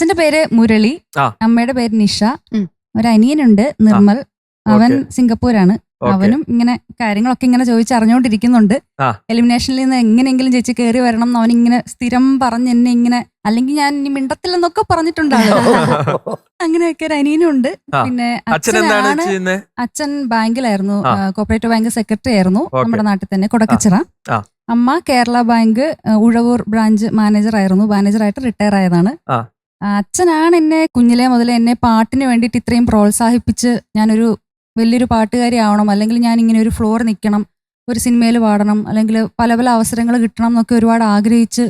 അച്ഛന്റെ പേര് മുരളി ആ. അമ്മയുടെ പേര് നിഷ ഉം. ഒരു അനിയനുണ്ട് നിർമ്മൽ അവൻ ഓക്കേ. സിംഗപ്പൂരാണ് ഓക്കെ അവനും ഇങ്ങനെ കാര്യങ്ങളൊക്കെ ഇങ്ങനെ ചോദിച്ച് അറിഞ്ഞുകൊണ്ടിരിക്കുന്നുണ്ട് ആ. എലിമിനേഷനിൽ നിന്ന് എങ്ങനെയെങ്കിലും ചേച്ചി കയറി വരണം എന്ന് അവൻ ഇങ്ങനെ സ്ഥിരം പറഞ്ഞ് എന്നെ ഇങ്ങനെ അല്ലെങ്കിൽ ഞാൻ ഇനി മിണ്ടത്തില്ലെന്നൊക്കെ പറഞ്ഞിട്ടുണ്ടാകും അങ്ങനെയൊക്കെ ഒരു അനിയനുണ്ട് ആ. പിന്നെ അച്ഛൻ എന്താണ് അച്ഛനാണ് ചെയ്യുന്നത് അച്ഛൻ ബാങ്കിലായിരുന്നു ആ. കോപ്പറേറ്റീവ് ബാങ്ക് സെക്രട്ടറി ആയിരുന്നു ഓക്കേ. നമ്മുടെ നാട്ടിൽ തന്നെ കൊടക്കച്ചിറ ആ. അമ്മ കേരള ബാങ്ക് ആ, ഉഴവൂർ ബ്രാഞ്ച് മാനേജർ ആയിരുന്നു മാനേജർ ആയിട്ട് റിട്ടയർ ആയതാണ് ആ. അച്ഛനാണ് എന്നെ കുഞ്ഞിലെ മുതൽ എന്നെ പാട്ടിന് വേണ്ടിയിട്ട് ഇത്രയും പ്രോത്സാഹിപ്പിച്ച് ഞാനൊരു വലിയൊരു പാട്ടുകാരി ആവണം അല്ലെങ്കിൽ ഞാൻ ഇങ്ങനെ ഒരു ഫ്ലോർ നിൽക്കണം ഒരു സിനിമയിൽ പാടണം അല്ലെങ്കിൽ പല പല അവസരങ്ങൾ കിട്ടണം എന്നൊക്കെ ഒരുപാട് ആഗ്രഹിച്ച്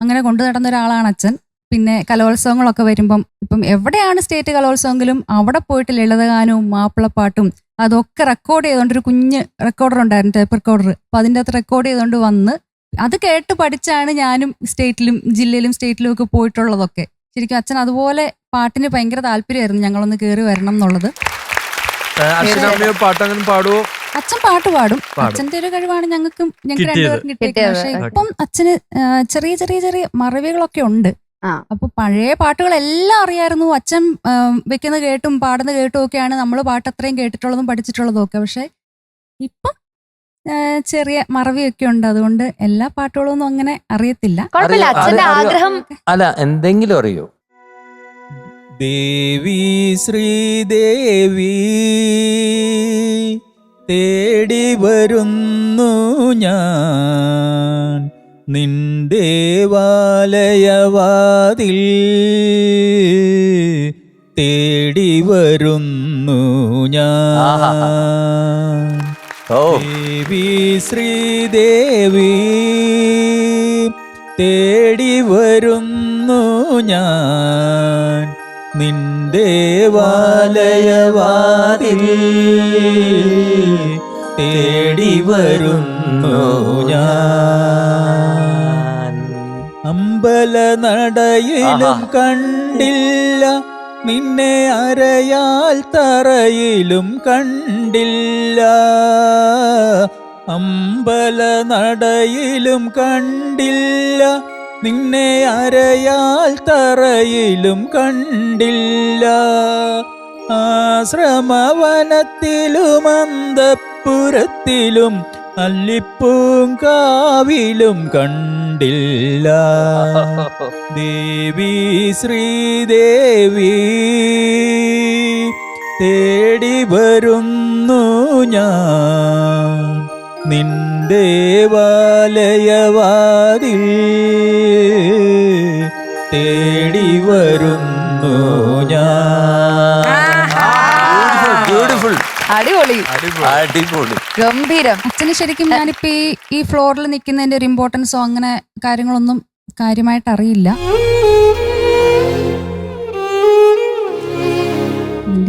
അങ്ങനെ കൊണ്ടു നടന്ന ഒരാളാണ് അച്ഛൻ. പിന്നെ കലോത്സവങ്ങളൊക്കെ വരുമ്പം ഇപ്പം എവിടെയാണ് സ്റ്റേറ്റ് കലോത്സവമെങ്കിലും അവിടെ പോയിട്ട് ലളിതഗാനവും മാപ്പിളപ്പാട്ടും അതൊക്കെ റെക്കോർഡ് ചെയ്തുകൊണ്ട് ഒരു കുഞ്ഞ് റെക്കോർഡർ ഉണ്ടായിരുന്നു ടേപ്പ് റെക്കോർഡർ അപ്പം അതിന്റെ അകത്ത് റെക്കോർഡ് ചെയ്തുകൊണ്ട് വന്ന് അത് കേട്ട് പഠിച്ചാണ് ഞാനും സ്റ്റേറ്റിലും ജില്ലയിലും സ്റ്റേറ്റിലും ഒക്കെ പോയിട്ടുള്ളതൊക്കെ. ശരിക്കും അച്ഛൻ അതുപോലെ പാട്ടിന് ഭയങ്കര താല്പര്യമായിരുന്നു ഞങ്ങളൊന്ന് കേറി വരണം എന്നുള്ളത് പാട്ടങ്ങനെ പാടുവോ അച്ഛൻ പാട്ട് പാടും. അച്ഛന്റെ ഒരു കഴിവാണ് ഞങ്ങൾക്കും ഞങ്ങൾക്ക്. രണ്ടുപേർക്കും കിട്ടിയത് പക്ഷെ. ഇപ്പം അച്ഛന് ചെറിയ ചെറിയ ചെറിയ മറവികളൊക്കെ ഉണ്ട്. അപ്പൊ പഴയ പാട്ടുകളെല്ലാം അറിയായിരുന്നു അച്ഛൻ വെക്കുന്ന കേട്ടും പാടുന്ന കേട്ടും ഒക്കെയാണ് നമ്മൾ പാട്ട് അത്രയും കേട്ടിട്ടുള്ളതും പഠിച്ചിട്ടുള്ളതും ഒക്കെ പക്ഷെ ഇപ്പം ചെറിയ മറവിയൊക്കെ ഉണ്ട്. അതുകൊണ്ട് എല്ലാ പാട്ടുകളും ഒന്നും അങ്ങനെ അറിയത്തില്ല. കുഴപ്പമില്ല. അച്ഛന്റെ ആഗ്രഹം അല്ല എന്തെങ്കിലും അറിയോ? ദേവി ശ്രീദേവി തേടി വരുന്നു ഞാൻ. നിന്ദേവാലയവാതിൽ തേടി വരുന്നു ഞാൻ. ദേവി ശ്രീദേവി തേടി വരുന്നു ഞാൻ നിന്റെ വാലയവാതിൽ. തേടി വരുന്നു ഞാൻ. അമ്പല നടയിലും കണ്ടില്ല നിന്നെ അരയാൽ തറയിലും കണ്ടില്ല. അമ്പല നടയിലും കണ്ടില്ല. നിന്നെ അരയാൽ തറയിലും കണ്ടില്ല. ആശ്രമവനത്തിലും അന്തപ്പുരത്തിലും അല്ലിപ്പൂങ്കാവിലും കണ്ടില്ല. ദേവി ശ്രീദേവി തേടി വരുന്നു ഞാൻ. നിന്റെ വാലയവാതിൽ തേടി വരുന്നു ഞാൻ. ബ്യൂട്ടിഫുൾ അടിപൊളി. അടിപൊളി. ഗംഭീരം. അച്ഛന് ശരിക്കും ഞാനിപ്പോ ഈ ഈ ഫ്ലോറിൽ നിൽക്കുന്നതിന്റെ ഒരു ഇമ്പോർട്ടൻസോ അങ്ങനെ കാര്യങ്ങളൊന്നും കാര്യമായിട്ട് അറിയില്ല.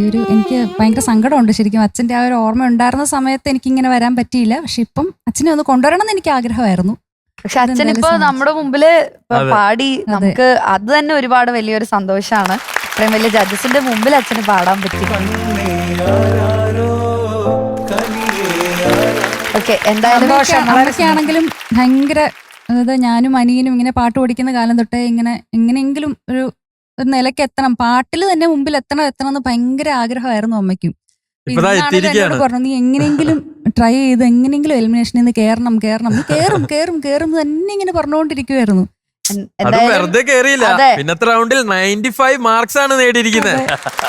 ഒരു എനിക്ക് ഭയങ്കര സങ്കടമുണ്ട് ശരിക്കും. അച്ഛന്റെ ആ ഒരു ഓർമ്മ ഉണ്ടായിരുന്ന സമയത്ത് എനിക്ക് ഇങ്ങനെ വരാൻ പറ്റിയില്ല. പക്ഷെ ഇപ്പം അച്ഛനെ ഒന്ന് കൊണ്ടുവരണം എന്ന് എനിക്ക് ആഗ്രഹമായിരുന്നു. പക്ഷെ അച്ഛനിപ്പോ ഇപ്പൊ നമ്മുടെ മുമ്പിൽ പാടി നമുക്ക് അത്. തന്നെ ഒരുപാട് വലിയൊരു സന്തോഷമാണ് ഇത്രയും വലിയ ജഡ്ജസിന്റെ മുമ്പിൽ അച്ഛന് പാടാൻ പറ്റി ഓക്കെ എന്തായാലും ഭയങ്കര അതായത് ഞാനും അനിയനും ഇങ്ങനെ പാട്ട് പഠിക്കുന്ന കാലം തൊട്ടേ ഇങ്ങനെ എങ്ങനെയെങ്കിലും ഒരു ഒരു നിലയ്ക്ക് എത്തണം. പാട്ടിൽ തന്നെ മുമ്പിൽ എത്തണം എത്തണം എന്ന് ഭയങ്കര ആഗ്രഹമായിരുന്നു അമ്മയ്ക്കും. എന്നോട് പറഞ്ഞു നീ എങ്ങനെയെങ്കിലും ട്രൈ ചെയ്ത് എങ്ങനെയെങ്കിലും എലിമിനേഷനിൽ നിന്ന് കയറണം കയറണം നീ കയറും കയറും കയറും തന്നെ ഇങ്ങനെ പറഞ്ഞുകൊണ്ടിരിക്കുവായിരുന്നു. അത് വെറുതെ കേറിയില്ല. അതെ. പിന്നത്തെ റൗണ്ടിൽ നയന്റി ഫൈവ് മാർക്സ് ആണ് നേടിയിരിക്കുന്നത്